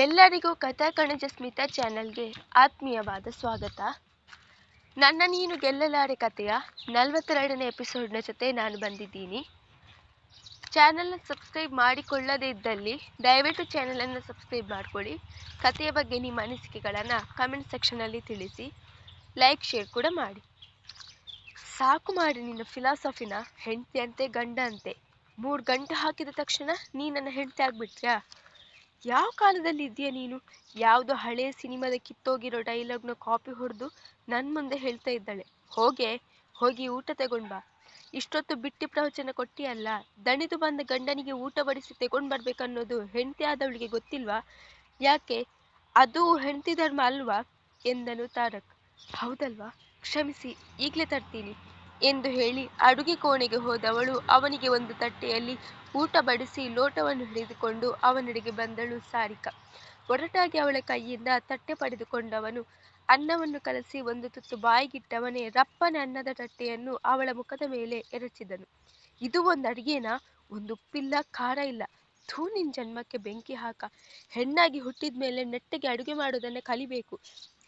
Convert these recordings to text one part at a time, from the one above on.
ಎಲ್ಲರಿಗೂ ಕಥಾ ಕಣಜ ಸ್ಮಿತಾ ಚಾನಲ್ಗೆ ಆತ್ಮೀಯವಾದ ಸ್ವಾಗತ. ನನ್ನ ನೀನು ಗೆಲ್ಲಲಾರೆ ಕಥೆಯ ನಲವತ್ತೆರಡನೇ ಎಪಿಸೋಡ್ನ ಜೊತೆ ನಾನು ಬಂದಿದ್ದೀನಿ. ಚಾನಲ್ನ ಸಬ್ಸ್ಕ್ರೈಬ್ ಮಾಡಿಕೊಳ್ಳದೇ ಇದ್ದಲ್ಲಿ ದಯವಿಟ್ಟು ಚಾನಲನ್ನು ಸಬ್ಸ್ಕ್ರೈಬ್ ಮಾಡಿಕೊಳ್ಳಿ. ಕಥೆಯ ಬಗ್ಗೆ ನಿಮ್ಮ ಅನಿಸಿಕೆಗಳನ್ನು ಕಮೆಂಟ್ ಸೆಕ್ಷನಲ್ಲಿ ತಿಳಿಸಿ. ಲೈಕ್, ಶೇರ್ ಕೂಡ ಮಾಡಿ. ಸಾಕು ಮಾಡಿ ನಿನ್ನ ಫಿಲಾಸಫಿನ ಹೆಂಡತಿ ಅಂತೆ, ಗಂಡ ಅಂತೆ. ಮೂರು ಗಂಟೆ ಹಾಕಿದ ತಕ್ಷಣ ನೀ ನನ್ನ ಹೆಂಡತಿ ಆಗ್ಬಿಟ್ರ್ಯಾ ಯಾವ ಕಾಲದಲ್ಲಿ ಇದೆಯಾ ನೀನು? ಯಾವುದೋ ಹಳೆಯ ಸಿನಿಮಾದ ಕಿತ್ತೋಗಿರೋ ಡೈಲಾಗ್ನ ಕಾಪಿ ಹೊಡೆದು ನನ್ನ ಮುಂದೆ ಹೇಳ್ತಾ ಇದ್ದಾಳೆ. ಹೋಗೆ, ಹೋಗಿ ಊಟ ತಗೊಂಡ್ ಬಾ. ಇಷ್ಟೊತ್ತು ಬಿಟ್ಟಿ ಪ್ರವಚನ ಕೊಟ್ಟಿಯಲ್ಲ, ದಣಿದು ಬಂದ ಗಂಡನಿಗೆ ಊಟ ಬಡಿಸಿ ತಗೊಂಡ್ ಬರ್ಬೇಕನ್ನೋದು ಹೆಂಡತಿ ಆದವಳಿಗೆ ಗೊತ್ತಿಲ್ವಾ? ಯಾಕೆ? ಅದು ಹೆಂಡತಿ ಧರ್ಮ ಅಲ್ವಾ? ಎಂದನು ತಾರಕ್. ಹೌದಲ್ವಾ? ಕ್ಷಮಿಸಿ, ಈಗಲೇ ತರ್ತೀನಿ. ಎಂದು ಹೇಳಿ ಅಡುಗೆ ಕೋಣೆಗೆ ಹೋದವಳು. ಅವನಿಗೆ ಒಂದು ತಟ್ಟೆಯಲ್ಲಿ ಊಟ ಬಡಿಸಿ ಲೋಟವನ್ನು ಹಿಡಿದುಕೊಂಡು ಅವನೆಡೆಗೆ ಬಂದಳು ಸಾರಿಕಾ. ಒರಟಾಗಿ ಅವಳ ಕೈಯಿಂದ ತಟ್ಟೆ ಪಡೆದುಕೊಂಡವನು ಅನ್ನವನ್ನು ಕಲಸಿ ಒಂದು ತುತ್ತು ಬಾಯಿಗಿಟ್ಟವನೇ ರಪ್ಪನ ಅನ್ನದ ತಟ್ಟೆಯನ್ನು ಅವಳ ಮುಖದ ಮೇಲೆ ಎರಚಿದನು. ಇದು ಒಂದು ಅಡಿಗೆನಾ? ಒಂದು ಉಪ್ಪಿಲ್ಲ, ಖಾರ ಇಲ್ಲ. ಥೂ, ನಿನ್ ಜನ್ಮಕ್ಕೆ ಬೆಂಕಿ ಹಾಕ. ಹೆಣ್ಣಾಗಿ ಹುಟ್ಟಿದ ಮೇಲೆ ನೆಟ್ಟಗೆ ಅಡುಗೆ ಮಾಡೋದನ್ನ ಕಲಿಬೇಕು.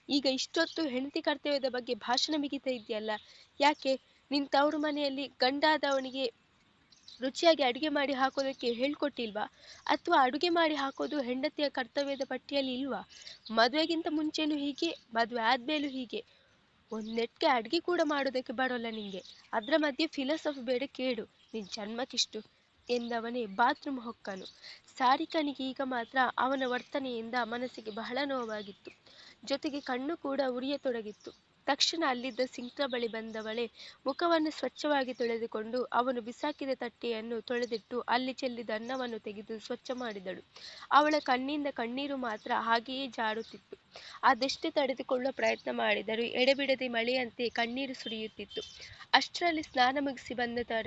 ಈಗ ಇಷ್ಟೊತ್ತು ಹೆಂಡತಿ ಕರ್ತವ್ಯದ ಬಗ್ಗೆ ಭಾಷಣ ಬಿಗಿತಾ ಇದೆಯಲ್ಲ? ಯಾಕೆ? ನಿನ್ ತವರು ಮನೆಯಲ್ಲಿ ಗಂಡಾದವನಿಗೆ ರುಚಿಯಾಗಿ ಅಡುಗೆ ಮಾಡಿ ಹಾಕೋದಕ್ಕೆ ಹೇಳ್ಕೊಟ್ಟಿಲ್ವಾ? ಅಥವಾ ಅಡುಗೆ ಮಾಡಿ ಹಾಕೋದು ಹೆಂಡತಿಯ ಕರ್ತವ್ಯದ ಪಟ್ಟಿಯಲ್ಲಿ ಇಲ್ವಾ? ಮದುವೆಗಿಂತ ಮುಂಚೆನೂ ಹೀಗೆ, ಮದುವೆ ಆದ್ಮೇಲೂ ಹೀಗೆ. ಒಂದ್ ನೆಟ್ಗೆ ಅಡುಗೆ ಕೂಡ ಮಾಡೋದಕ್ಕೆ ಬರೋಲ್ಲ ನಿಂಗೆ. ಅದ್ರ ಮಧ್ಯೆ ಫಿಲಾಸಫಿ ಬೇಡ ಕೇಡು. ನಿನ್ ಜನ್ಮಕ್ಕಿಷ್ಟು ಎಂದವನೇ ಬಾತ್ರೂಮ್ ಹೊಕ್ಕನು. ಸಾರಿಕನಿಗೆ ಈಗ ಮಾತ್ರ ಅವನ ವರ್ತನೆಯಿಂದ ಮನಸ್ಸಿಗೆ ಬಹಳ ನೋವಾಗಿತ್ತು. ಜೊತೆಗೆ ಕಣ್ಣು ಕೂಡ ಉರಿಯತೊಡಗಿತ್ತು. ತಕ್ಷಣ ಅಲ್ಲಿದ್ದ ಸಿಂಕ್ನ ಬಳಿ ಬಂದವಳೆ ಮುಖವನ್ನು ಸ್ವಚ್ಛವಾಗಿ ತೊಳೆದುಕೊಂಡು ಅವನು ಬಿಸಾಕಿದ ತಟ್ಟೆಯನ್ನು ತೊಳೆದಿಟ್ಟು ಅಲ್ಲಿ ಚೆಲ್ಲಿದ ಅನ್ನವನ್ನು ತೆಗೆದು ಸ್ವಚ್ಛ ಮಾಡಿದಳು. ಅವಳ ಕಣ್ಣಿಂದ ಕಣ್ಣೀರು ಮಾತ್ರ ಹಾಗೆಯೇ ಜಾರುತ್ತಿತ್ತು. ಅದೆಷ್ಟೇ ತಡೆದುಕೊಳ್ಳುವ ಪ್ರಯತ್ನ ಮಾಡಿದರೂ ಎಡೆಬಿಡದೆ ಮಳೆಯಂತೆ ಕಣ್ಣೀರು ಸುರಿಯುತ್ತಿತ್ತು. ಅಷ್ಟರಲ್ಲಿ ಸ್ನಾನ ಮುಗಿಸಿ ಬಂದ ತರ,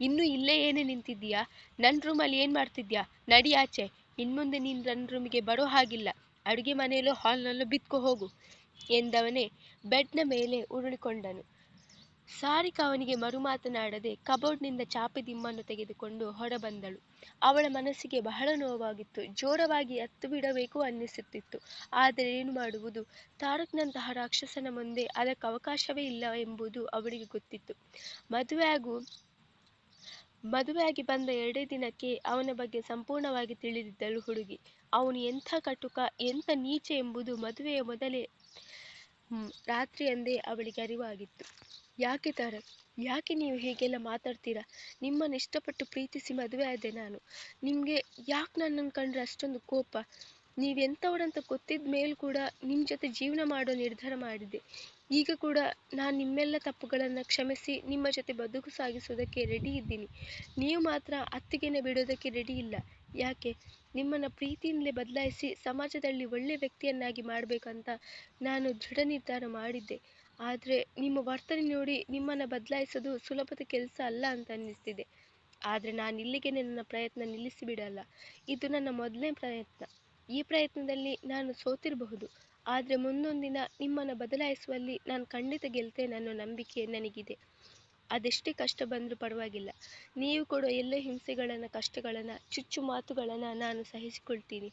ಇನ್ನೂ ಇಲ್ಲೇ ಏನೇ ನಿಂತಿದ್ದೀಯಾ? ನನ್ನ ರೂಮಲ್ಲಿ ಏನು ಮಾಡ್ತಿದ್ಯಾ ನಡಿ ಆಚೆ. ಇನ್ಮುಂದೆ ನೀನು ನನ್ನ ರೂಮಿಗೆ ಬರೋ ಹಾಗಿಲ್ಲ. ಅಡುಗೆ ಮನೆಯಲ್ಲೋ ಹಾಲ್ನಲ್ಲೋ ಬಿತ್ಕೊ ಹೋಗು. ಎಂದವನೇ ಬೆಡ್ನ ಮೇಲೆ ಉರುಳಿಕೊಂಡನು. ಸಾರಿಕಾ ಅವನಿಗೆ ಮರು ಮಾತನಾಡದೆ ಕಬೋರ್ಡ್ನಿಂದ ಚಾಪೆ ದಿಮ್ಮನ್ನು ತೆಗೆದುಕೊಂಡು ಹೊರಬಂದಳು. ಅವಳ ಮನಸ್ಸಿಗೆ ಬಹಳ ನೋವಾಗಿತ್ತು. ಜೋರವಾಗಿ ಅತ್ತು ಬಿಡಬೇಕು ಅನ್ನಿಸುತ್ತಿತ್ತು. ಆದರೆ ಏನು ಮಾಡುವುದು? ತಾರಕ್ನಂತಹ ರಾಕ್ಷಸನ ಮುಂದೆ ಅದಕ್ಕೆ ಅವಕಾಶವೇ ಇಲ್ಲ ಎಂಬುದು ಅವಳಿಗೆ ಗೊತ್ತಿತ್ತು. ಮದುವೆಯಾಗೂ, ಮದುವೆಯಾಗಿ ಬಂದ ಎರಡೇ ದಿನಕ್ಕೆ ಅವನ ಬಗ್ಗೆ ಸಂಪೂರ್ಣವಾಗಿ ತಿಳಿದಿದ್ದಳು ಹುಡುಗಿ. ಅವನು ಎಂಥ ಕಟುಕ, ಎಂಥ ನೀಚ ಎಂಬುದು ಮದುವೆಯ ಮೊದಲೇ ರಾತ್ರಿಯಂದೇ ಅವಳಿಗೆ ಅರಿವಾಗಿತ್ತು. ಯಾಕೆ ತಾರಕ್ ಯಾಕೆ ನೀವು ಹೀಗೆಲ್ಲ ಮಾತಾಡ್ತೀರಾ? ನಿಮ್ಮನ್ನು ಇಷ್ಟಪಟ್ಟು ಪ್ರೀತಿಸಿ ಮದುವೆ ಆದೆ ನಾನು. ನಿಮಗೆ ಯಾಕೆ ನನ್ನನ್ನು ಕಂಡ್ರೆ ಅಷ್ಟೊಂದು ಕೋಪ? ನೀವೆಂಥವ್ರಂತ ಗೊತ್ತಿದ್ದ ಮೇಲೆ ಕೂಡ ನಿಮ್ಮ ಜೊತೆ ಜೀವನ ಮಾಡೋ ನಿರ್ಧಾರ ಮಾಡಿದೆ ಈಗ ಕೂಡ ನಾನು ನಿಮ್ಮೆಲ್ಲ ತಪ್ಪುಗಳನ್ನು ಕ್ಷಮಿಸಿ ನಿಮ್ಮ ಜೊತೆ ಬದುಕು ಸಾಗಿಸೋದಕ್ಕೆ ರೆಡಿ ಇದ್ದೀನಿ. ನೀವು ಮಾತ್ರ ಅತ್ತಿಗೆನೆ ಬಿಡೋದಕ್ಕೆ ರೆಡಿ ಇಲ್ಲ. ಯಾಕೆ? ನಿಮ್ಮನ್ನು ಪ್ರೀತಿಯಿಂದಲೇ ಬದಲಾಯಿಸಿ ಸಮಾಜದಲ್ಲಿ ಒಳ್ಳೆಯ ವ್ಯಕ್ತಿಯನ್ನಾಗಿ ಮಾಡಬೇಕಂತ ನಾನು ದೃಢ ನಿರ್ಧಾರ ಮಾಡಿದ್ದೆ. ಆದರೆ ನಿಮ್ಮ ವರ್ತನೆ ನೋಡಿ ನಿಮ್ಮನ್ನು ಬದಲಾಯಿಸೋದು ಸುಲಭದ ಕೆಲಸ ಅಲ್ಲ ಅಂತ ಅನ್ನಿಸ್ತಿದೆ. ಆದರೆ ನಾನು ಇಲ್ಲಿಗೆ ನನ್ನ ಪ್ರಯತ್ನ ನಿಲ್ಲಿಸಿಬಿಡಲ್ಲ. ಇದು ನನ್ನ ಮೊದಲನೇ ಪ್ರಯತ್ನ. ಈ ಪ್ರಯತ್ನದಲ್ಲಿ ನಾನು ಸೋತಿರಬಹುದು. ಆದರೆ ಮುಂದೊಂದಿನ ನಿಮ್ಮನ್ನು ಬದಲಾಯಿಸುವಲ್ಲಿ ನಾನು ಖಂಡಿತ ಗೆಲ್ತೇನೆ ಅನ್ನೋ ನಂಬಿಕೆ ನನಗಿದೆ. ಅದೆಷ್ಟೇ ಕಷ್ಟ ಬಂದರೂ ಪರವಾಗಿಲ್ಲ. ನೀವು ಕೊಡೋ ಎಲ್ಲ ಹಿಂಸೆಗಳನ್ನು, ಕಷ್ಟಗಳನ್ನು, ಚುಚ್ಚು ಮಾತುಗಳನ್ನು ನಾನು ಸಹಿಸಿಕೊಳ್ತೀನಿ.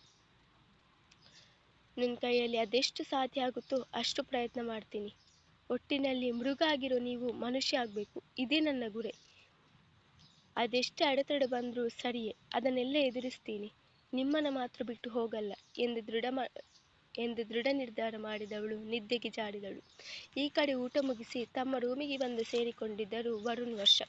ನನ್ನ ಕೈಯಲ್ಲಿ ಅದೆಷ್ಟು ಸಾಧ್ಯ ಆಗುತ್ತೋ ಅಷ್ಟು ಪ್ರಯತ್ನ ಮಾಡ್ತೀನಿ. ಒಟ್ಟಿನಲ್ಲಿ ಮೃಗ ಆಗಿರೋ ನೀವು ಮನುಷ್ಯ ಆಗಬೇಕು. ಇದೇ ನನ್ನ ಗುರಿ. ಅದೆಷ್ಟೇ ಅಡೆತಡೆ ಬಂದರೂ ಸರಿಯೇ, ಅದನ್ನೆಲ್ಲ ಎದುರಿಸ್ತೀನಿ. ನಿಮ್ಮನ್ನು ಮಾತ್ರ ಬಿಟ್ಟು ಹೋಗಲ್ಲ ಎಂದು ದೃಢ ಮಾ ಎಂದು ದೃಢ ನಿರ್ಧಾರ ಮಾಡಿದವಳು, ನಿದ್ದೆಗೆ ಜಾರಿದಳು. ಈ ಕಡೆ ಊಟ ಮುಗಿಸಿ ತಮ್ಮ ರೂಮಿಗೆ ಬಂದು ಸೇರಿಕೊಂಡಿದ್ದರು ವರುಣ್ ವರ್ಷ.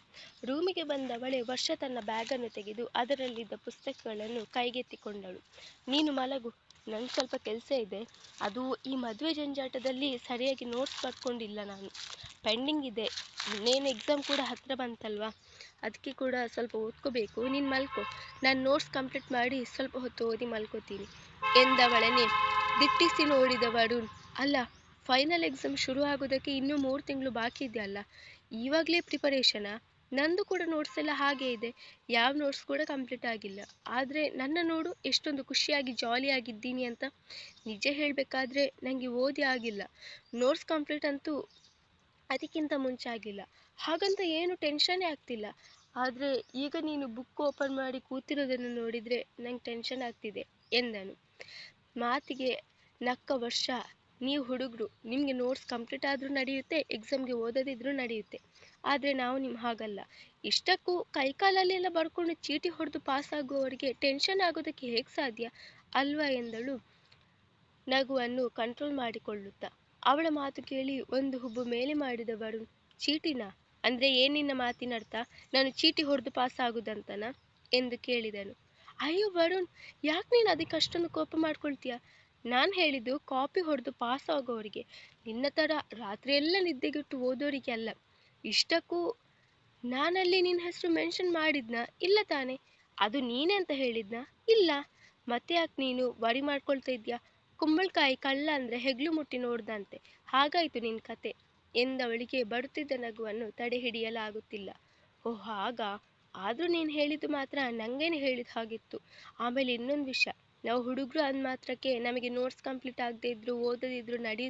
ರೂಮಿಗೆ ಬಂದವಳೆ ವರ್ಷ ತನ್ನ ಬ್ಯಾಗನ್ನು ತೆಗೆದು ಅದರಲ್ಲಿದ್ದ ಪುಸ್ತಕಗಳನ್ನು ಕೈಗೆತ್ತಿಕೊಂಡಳು. ನೀನು ಮಲಗು ನಂಗೆ ಸ್ವಲ್ಪ ಕೆಲಸ ಇದೆ. ಅದು ಈ ಮದುವೆ ಜಂಜಾಟದಲ್ಲಿ ಸರಿಯಾಗಿ ನೋಟ್ಸ್ ಬರ್ಕೊಂಡಿಲ್ಲ ನಾನು. ಪೆಂಡಿಂಗ್ ಇದೆ. ಇನ್ನೇನು ಎಕ್ಸಾಮ್ ಕೂಡ ಹತ್ತಿರ ಬಂತಲ್ವಾ? ಅದಕ್ಕೆ ಕೂಡ ಸ್ವಲ್ಪ ಓದ್ಕೋಬೇಕು. ನೀನು ಮಲ್ಕೋ. ನಾನು ನೋಟ್ಸ್ ಕಂಪ್ಲೀಟ್ ಮಾಡಿ ಸ್ವಲ್ಪ ಹೊತ್ತು ಓದಿ ಮಲ್ಕೋತೀನಿ ಎಂದವಳನೆ ದಿಟ್ಟಿಸಿ ನೋಡಿದ ವರುಣ್ ಅಲ್ಲ ಫೈನಲ್ ಎಕ್ಸಾಮ್ ಶುರು ಆಗೋದಕ್ಕೆ ಇನ್ನೂ ಮೂರು ತಿಂಗಳು ಬಾಕಿ ಇದೆಯಲ್ಲ? ಇವಾಗಲೇ ಪ್ರಿಪರೇಷನಾ ನಂದು ಕೂಡ ನೋಟ್ಸ್ ಎಲ್ಲ ಹಾಗೆ ಇದೆ. ಯಾವ ನೋಟ್ಸ್ ಕೂಡ ಕಂಪ್ಲೀಟ್ ಆಗಿಲ್ಲ. ಆದರೆ ನನ್ನ ನೋಡು ಎಷ್ಟೊಂದು ಖುಷಿಯಾಗಿ ಜಾಲಿಯಾಗಿದ್ದೀನಿ ಅಂತ. ನಿಜ ಹೇಳಬೇಕಾದ್ರೆ ನನಗೆ ಓದಿ ಆಗಿಲ್ಲ. ನೋಟ್ಸ್ ಕಂಪ್ಲೀಟ್ ಅಂತೂ ಅದಕ್ಕಿಂತ ಮುಂಚೆ ಆಗಿಲ್ಲ. ಹಾಗಂತ ಏನು ಟೆನ್ಷನ್ನೇ ಆಗ್ತಿಲ್ಲ. ಆದರೆ ಈಗ ನೀನು ಬುಕ್ ಓಪನ್ ಮಾಡಿ ಕೂತಿರೋದನ್ನು ನೋಡಿದರೆ ನಂಗೆ ಟೆನ್ಷನ್ ಆಗ್ತಿದೆ ಎಂದನು. ಮಾತಿಗೆ ನಕ್ಕ ವರ್ಷ. ನೀವು ಹುಡುಗರು, ನಿಮಗೆ ನೋಟ್ಸ್ ಕಂಪ್ಲೀಟ್ ಆದರೂ ನಡೆಯುತ್ತೆ ಎಕ್ಸಾಮ್ಗೆ ಓದದಿದ್ರೂ ನಡೆಯುತ್ತೆ. ಆದರೆ ನಾವು ನಿಮ್ಮ ಹಾಗಲ್ಲ. ಇಷ್ಟಕ್ಕೂ ಕೈಕಾಲಲ್ಲೆಲ್ಲ ಬರ್ಕೊಂಡು ಚೀಟಿ ಹೊಡೆದು ಪಾಸ್ ಆಗುವವರಿಗೆ ಟೆನ್ಷನ್ ಆಗೋದಕ್ಕೆ ಹೇಗೆ ಸಾಧ್ಯ? ಅಲ್ವಾ ಎಂದಳು ನಗುವನ್ನು ಕಂಟ್ರೋಲ್ ಮಾಡಿಕೊಳ್ಳುತ್ತಾ. ಅವಳ ಮಾತು ಕೇಳಿ ಒಂದು ಹುಬ್ಬು ಮೇಲೆ ಮಾಡಿದ ಚೀಟಿನ? ಅಂದರೆ ಏನಿನ್ನ ಮಾತಿನರ್ಥ? ನಾನು ಚೀಟಿ ಹೊಡೆದು ಪಾಸ್ ಆಗುದಂತನ? ಎಂದು ಕೇಳಿದನು. ಅಯ್ಯೋ ವರುಣ್, ಯಾಕೆ ನೀನು ಅದಕ್ಕೆ ಅಷ್ಟೊಂದು ಕೋಪ ಮಾಡ್ಕೊಳ್ತೀಯ? ನಾನು ಹೇಳಿದ್ದು ಕಾಪಿ ಹೊಡೆದು ಪಾಸ್ ಆಗೋರಿಗೆ ನಿನ್ನ ಥರ ರಾತ್ರಿ ಎಲ್ಲ ನಿದ್ದೆಗೆಟ್ಟು ಓದೋರಿಗೆ ಅಲ್ಲ ಇಷ್ಟಕ್ಕೂ ನಾನಲ್ಲಿ ನಿನ್ನ ಹೆಸರು ಮೆನ್ಷನ್ ಮಾಡಿದ್ನ? ಇಲ್ಲ ತಾನೆ. ಅದು ನೀನೇ ಅಂತ ಹೇಳಿದ್ನ? ಇಲ್ಲ. ಮತ್ತೆ ಯಾಕೆ ನೀನು ವರಿ ಮಾಡ್ಕೊಳ್ತಾ ಇದ್ಯಾ ಕುಂಬಳಕಾಯಿ ಕಳ್ಳ ಅಂದರೆ ಹೆಗ್ಲು ಮುಟ್ಟಿ ನೋಡ್ದಂತೆ. ಹಾಗಾಯಿತು ನಿನ್ನ ಕತೆ. ಎಂದವಳಿಗೆ ಬರುತ್ತಿದ್ದ ನಗುವನ್ನು ತಡೆ ಹಿಡಿಯಲಾಗುತ್ತಿಲ್ಲ ಓ ಹಾಗ? ಆದರೂ ನೀನು ಹೇಳಿದ್ದು ಮಾತ್ರ ನನಗೇನೆ ಹೇಳಿದ ಹಾಗಿತ್ತು. ಆಮೇಲೆ ಇನ್ನೊಂದು ವಿಷಯ. ನಾವು ಹುಡುಗರು ಅಂದ ಮಾತ್ರಕ್ಕೆ ನಮಗೆ ನೋಟ್ಸ್ ಕಂಪ್ಲೀಟ್ ಆಗದೆ ಇದ್ರು ಓದದಿದ್ರು ನಡಿ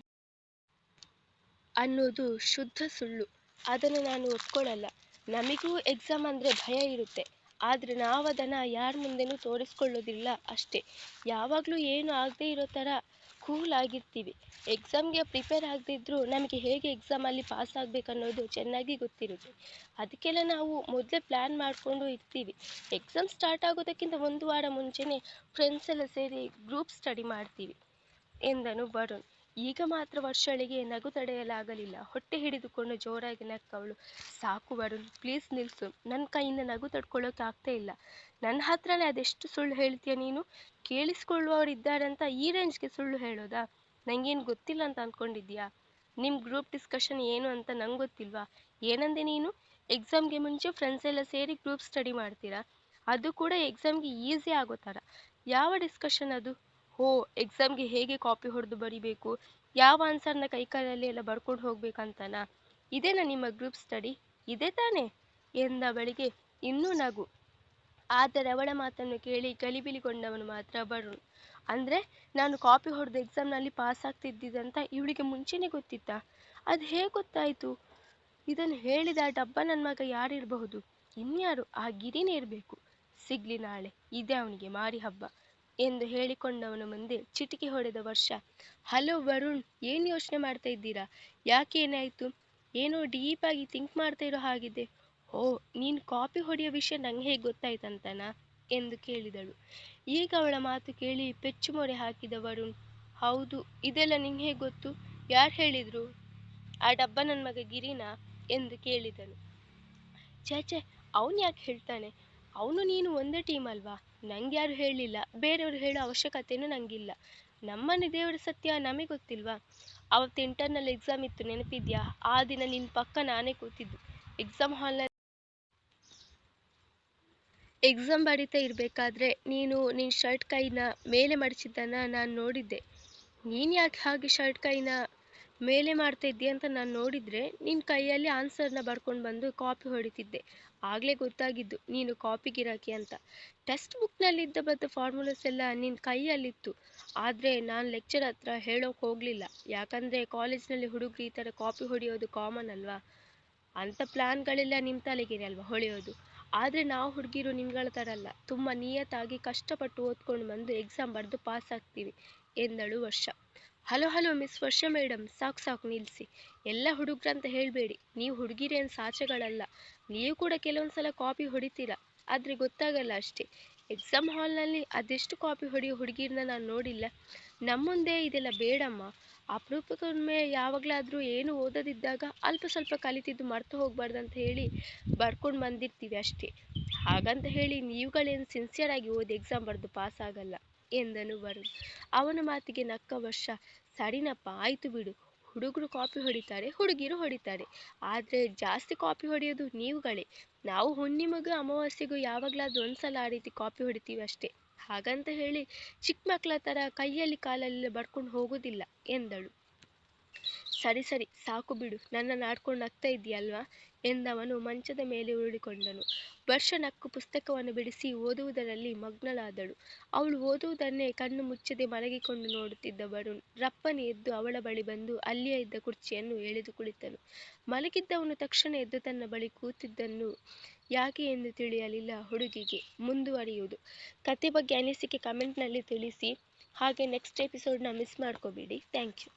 ಅನ್ನೋದು ಶುದ್ಧ ಸುಳ್ಳು. ಅದನ್ನು ನಾನು ಒಪ್ಕೊಳ್ಳಲ್ಲ ನಮಗೂ ಎಕ್ಸಾಮ್ ಅಂದರೆ ಭಯ ಇರುತ್ತೆ. ಆದರೆ ನಾವು ಅದನ್ನು ಯಾರ ಮುಂದೆನೂ ತೋರಿಸ್ಕೊಳ್ಳೋದಿಲ್ಲ ಅಷ್ಟೇ. ಯಾವಾಗಲೂ ಏನು ಆಗದೇ ಇರೋ ಥರ ಕೂಲ್ ಆಗಿರ್ತೀವಿ. ಎಕ್ಸಾಮ್ಗೆ ಪ್ರಿಪೇರ್ ಆಗದಿದ್ದರೂ ನಮಗೆ ಹೇಗೆ ಎಕ್ಸಾಮಲ್ಲಿ ಪಾಸ್ ಆಗಬೇಕನ್ನೋದು ಚೆನ್ನಾಗಿ ಗೊತ್ತಿರುತ್ತೆ. ಅದಕ್ಕೆಲ್ಲ ನಾವು ಮೊದಲೇ ಪ್ಲ್ಯಾನ್ ಮಾಡಿಕೊಂಡು ಇರ್ತೀವಿ. ಎಕ್ಸಾಮ್ ಸ್ಟಾರ್ಟ್ ಆಗೋದಕ್ಕಿಂತ ಒಂದು ವಾರ ಮುಂಚೆನೇ ಫ್ರೆಂಡ್ಸ್ ಎಲ್ಲ ಸೇರಿ ಗ್ರೂಪ್ ಸ್ಟಡಿ ಮಾಡ್ತೀವಿ. ಎಂದನು ವರುಣ್ ಈಗ ಮಾತ್ರ ವರ್ಷಳಿಗೆ ನಗು ತಡೆಯಲಾಗಲಿಲ್ಲ. ಹೊಟ್ಟೆ ಹಿಡಿದುಕೊಂಡು ಜೋರಾಗಿ ನಕ್ಕವಳು. ಸಾಕು ವರುಣ್ ಪ್ಲೀಸ್ ನಿಲ್ಸು. ನನ್ನ ಕೈಯಿಂದ ನಗು ತಡ್ಕೊಳ್ಳೋಕೆ ಆಗ್ತಾ ಇಲ್ಲ. ನನ್ನ ಹತ್ರನೇ ಅದೆಷ್ಟು ಸುಳ್ಳು ಹೇಳ್ತೀಯ ನೀನು? ಅಂತ ಈ ರೇಂಜ್ಗೆ ಸುಳ್ಳು ಹೇಳೋದಾ? ನಂಗೇನ್ ಗೊತ್ತಿಲ್ಲ ಅಂತ ಅನ್ಕೊಂಡಿದ್ಯಾ? ನಿಮ್ಮ ಗ್ರೂಪ್ ಡಿಸ್ಕಷನ್ ಏನು ಅಂತ ನಂಗೆ ಗೊತ್ತಿಲ್ವಾ? ಏನಂದೆ ನೀನು? ಎಕ್ಸಾಮ್ಗೆ ಮುಂಚೆ ಫ್ರೆಂಡ್ಸ್ ಎಲ್ಲ ಸೇರಿ ಗ್ರೂಪ್ ಸ್ಟಡಿ ಮಾಡ್ತೀರಾ? ಅದು ಕೂಡ ಎಕ್ಸಾಮ್ಗೆ ಈಸಿ ಆಗೋ ಥರ. ಯಾವ ಡಿಸ್ಕಷನ್ ಅದು? ಹೋ ಎಕ್ಸಾಮ್ಗೆ ಹೇಗೆ ಕಾಪಿ ಹೊಡೆದು ಬರಿಬೇಕು? ಯಾವ ಆನ್ಸರ್ನ ಕೈಕಾಲಲ್ಲಿ ಎಲ್ಲ ಬರ್ಕೊಂಡು ಹೋಗ್ಬೇಕಂತನಾ? ಇದೇನಾ ನಿಮ್ಮ ಗ್ರೂಪ್ ಸ್ಟಡಿ ಇದೆ ತಾನೇ? ಎಂದವಳಿಗೆ ಇನ್ನೂ ನಗು. ಆದರೆ ಅವಳ ಮಾತನ್ನು ಕೇಳಿ ಗಲಿಬಿಲಿಗೊಂಡವನು ಮಾತ್ರ ವರುಣ್ ಅಂದ್ರೆ ನಾನು ಕಾಪಿ ಹೊಡೆದು ಎಕ್ಸಾಮ್ನಲ್ಲಿ ಪಾಸ್ ಆಗ್ತಿದ್ದಿದ್ದಂತ ಇವಳಿಗೆ ಮುಂಚೆನೇ ಗೊತ್ತಿತ್ತಾ? ಅದು ಹೇಗೆ ಗೊತ್ತಾಯಿತು? ಇದನ್ನು ಹೇಳಿದ ಡಬ್ಬ ನನ್ನ ಮಗ ಯಾರಿರಬಹುದು? ಇನ್ಯಾರು? ಆ ಗಿರಿನೇ ಇರಬೇಕು. ಸಿಗ್ಲಿ ನಾಳೆ. ಇದೆ ಅವನಿಗೆ ಮಾರಿ ಹಬ್ಬ. ಎಂದು ಹೇಳಿಕೊಂಡವನ ಮುಂದೆ ಚಿಟಿಕೆ ಹೊಡೆದ ವರ್ಷ. ಹಲೋ ವರುಣ್, ಏನು ಯೋಚನೆ ಮಾಡ್ತಾ ಇದ್ದೀರಾ? ಯಾಕೆ ಏನಾಯಿತು? ಏನೋ ಡೀಪಾಗಿ ಥಿಂಕ್ ಮಾಡ್ತಾ ಇರೋ ಹಾಗಿದೆ ಓ, ನೀನು ಕಾಪಿ ಹೊಡೆಯೋ ವಿಷಯ ನಂಗೆ ಹೇಗೆ ಗೊತ್ತಾಯ್ತಂತನಾ? ಎಂದು ಕೇಳಿದಳು. ಈಗ ಅವಳ ಮಾತು ಕೇಳಿ ಪೆಚ್ಚು ಮೊರೆ ಹಾಕಿದ ವರುಣ್, ಹೌದು, ಇದೆಲ್ಲ ನಿಂಗೆ ಹೇಗೆ ಗೊತ್ತು? ಯಾರು ಹೇಳಿದ್ರು? ಆ ಡಬ್ಬ ನನ್ನ ಮಗ ಗಿರಿನಾ? ಎಂದು ಕೇಳಿದನು ಛೇ ಛೇ, ಅವನು ಯಾಕೆ ಹೇಳ್ತಾನೆ? ಅವನು ನೀನು ಒಂದೇ ಟೀಮ್ ಅಲ್ವಾ? ನಂಗೆ ಯಾರು ಹೇಳಿಲ್ಲ, ಬೇರೆಯವರು ಹೇಳೋ ಅವಶ್ಯಕತೆಯೂ ನಂಗಿಲ್ಲ. ನಮ್ಮನೆ ದೇವರ ಸತ್ಯ ನಮಗೆ ಗೊತ್ತಿಲ್ವಾ? ಅವತ್ತು ಇಂಟರ್ನಲ್ ಎಕ್ಸಾಮ್ ಇತ್ತು, ನೆನಪಿದ್ಯಾ? ಆ ದಿನ ನಿನ್ನ ಪಕ್ಕ ನಾನೇ ಕೂತಿದ್ದು. ಎಕ್ಸಾಮ್ ಹಾಲ್ನಲ್ಲಿ ಎಕ್ಸಾಮ್ ಬಡಿತಾ ಇರಬೇಕಾದ್ರೆ ನೀನು ನಿನ್ನ ಶರ್ಟ್ ಕೈನ ಮೇಲೆ ಮಡಚಿದ್ದನ್ನು ನಾನು ನೋಡಿದ್ದೆ. ನೀನು ಯಾಕೆ ಹಾಗೆ ಶರ್ಟ್ ಕೈನ ಮೇಲೆ ಮಾಡ್ತಾ ಇದ್ದೀಯ ಅಂತ ನಾನು ನೋಡಿದರೆ ನಿನ್ನ ಕೈಯಲ್ಲಿ ಆನ್ಸರ್ನ ಬರ್ಕೊಂಡು ಬಂದು ಕಾಪಿ ಹೊಡಿತಿದ್ದೆ. ಆಗಲೇ ಗೊತ್ತಾಗಿದ್ದು, ನೀನು ಕಾಪಿ ಗಿರಾಕಿ ಅಂತ. ಟೆಕ್ಸ್ಟ್ ಬುಕ್ನಲ್ಲಿದ್ದ ಬದ್ದ ಫಾರ್ಮುಲಾಸ್ ಎಲ್ಲ ನಿನ್ನ ಕೈಯಲ್ಲಿತ್ತು. ಆದರೆ ನಾನು ಲೆಕ್ಚರ್ ಹತ್ರ ಹೇಳೋಕೆ ಹೋಗಲಿಲ್ಲ. ಯಾಕಂದರೆ ಕಾಲೇಜ್ನಲ್ಲಿ ಹುಡುಗರು ಈ ಥರ ಕಾಪಿ ಹೊಡೆಯೋದು ಕಾಮನ್ ಅಲ್ವಾ? ಅಂಥ ಪ್ಲ್ಯಾನ್ಗಳೆಲ್ಲ ನಿಮ್ಮ ತಲೆಗೇನೆ ಅಲ್ವಾ ಹೊಳೆಯೋದು? ಆದರೆ ನಾವು ಹುಡುಗಿರು ನಿಮ್ಗಳ ಥರ ಅಲ್ಲ. ತುಂಬ ನಿಯತ್ತಾಗಿ ಕಷ್ಟಪಟ್ಟು ಓದ್ಕೊಂಡು ಬಂದು ಎಕ್ಸಾಮ್ ಬರೆದು ಪಾಸ್ ಆಗ್ತೀವಿ ಎಂದಳು Varsha. Hello hello miss Varsha madam ಸಾಕು ಸಾಕು ನಿಲ್ಲಿಸಿ ಎಲ್ಲ ಹುಡುಗ್ರಂತ ಹೇಳಬೇಡಿ. ನೀವು ಹುಡುಗಿರೇನು ಸಾಚೆಗಳಲ್ಲ. ನೀವು ಕೂಡ ಕೆಲವೊಂದು ಸಲ ಕಾಪಿ ಹೊಡಿತೀರ. ಆದರೆ ಗೊತ್ತಾಗಲ್ಲ ಅಷ್ಟೇ. ಎಕ್ಸಾಮ್ ಹಾಲ್ನಲ್ಲಿ ಅದೆಷ್ಟು ಕಾಪಿ ಹೊಡೆಯೋ ಹುಡುಗಿರನ್ನ ನಾನು ನೋಡಿಲ್ಲ. ನಮ್ಮ ಮುಂದೆ ಇದೆಲ್ಲ ಬೇಡಮ್ಮ. ಅಪರೂಪಕ್ಕೊಮ್ಮೆ ಯಾವಾಗಲಾದರೂ ಏನು ಓದದಿದ್ದಾಗ ಅಲ್ಪ ಸ್ವಲ್ಪ ಕಲಿತಿದ್ದು ಮರ್ತು ಹೋಗಬಾರ್ದು ಅಂತ ಹೇಳಿ ಬರ್ಕೊಂಡು ಬಂದಿರ್ತೀವಿ ಅಷ್ಟೇ. ಹಾಗಂತ ಹೇಳಿ ನೀವುಗಳೇನು ಸಿನ್ಸಿಯರಾಗಿ ಓದಿ ಎಕ್ಸಾಮ್ ಬರೆದು ಪಾಸ್ ಆಗಲ್ಲ. ಎಂದನು ವರುಣ್ ಅವನ ಮಾತಿಗೆ ನಕ್ಕ ವರ್ಷ, ಸರಿನಪ್ಪ, ಆಯ್ತು ಬಿಡು. ಹುಡುಗರು ಕಾಪಿ ಹೊಡಿತಾರೆ, ಹುಡುಗಿರು ಹೊಡಿತಾರೆ. ಆದರೆ ಜಾಸ್ತಿ ಕಾಪಿ ಹೊಡೆಯೋದು ನೀವುಗಳೇ. ನಾವು ಹುಣ್ಣಿಮೆಗೂ ಅಮಾವಾಸ್ಯೆಗೂ ಯಾವಾಗಲಾದ್ರೂ ಒಂದ್ಸಲ ಆ ರೀತಿ ಕಾಪಿ ಹೊಡಿತೀವಿ ಅಷ್ಟೇ. ಹಾಗಂತ ಹೇಳಿ ಚಿಕ್ಕ ಮಕ್ಕಳ ಥರ ಕೈಯಲ್ಲಿ ಕಾಲಲ್ಲಿ ಬಡ್ಕೊಂಡು ಹೋಗೋದಿಲ್ಲ ಎಂದಳು. ಸರಿ ಸರಿ, ಸಾಕು ಬಿಡು. ನನ್ನನ್ನು ಆಡ್ಕೊಂಡು ನಗ್ತಾ ಇದೆಯಲ್ವಾ? ಎಂದವನು ಮಂಚದ ಮೇಲೆ ಉರುಳಿಕೊಂಡನು. ವರ್ಷ ನಕ್ಕು ಪುಸ್ತಕವನ್ನು ಬಿಡಿಸಿ ಓದುವುದರಲ್ಲಿ ಮಗ್ನಳಾದಳು. ಅವಳು ಓದುವುದನ್ನೇ ಕಣ್ಣು ಮುಚ್ಚದೆ ಮಲಗಿಕೊಂಡು ನೋಡುತ್ತಿದ್ದ ವರುಣ್ ರಪ್ಪನೆ ಎದ್ದು ಅವಳ ಬಳಿ ಬಂದು ಅಲ್ಲಿಯೇ ಇದ್ದ ಕುರ್ಚಿಯನ್ನು ಎಳೆದು ಕುಳಿತನು. ಮಲಗಿದ್ದವನು ತಕ್ಷಣ ಎದ್ದು ತನ್ನ ಬಳಿ ಕೂತಿದ್ದನ್ನು ಯಾಕೆ ಎಂದು ತಿಳಿಯಲಿಲ್ಲ ಹುಡುಗಿಗೆ. ಮುಂದುವರಿಯುವುದು. ಕತೆ ಬಗ್ಗೆ ಅನಿಸಿಕೆ ಕಮೆಂಟ್ನಲ್ಲಿ ತಿಳಿಸಿ. ಹಾಗೆ ನೆಕ್ಸ್ಟ್ ಎಪಿಸೋಡ್ನ ಮಿಸ್ ಮಾಡ್ಕೋಬೇಡಿ. Thank you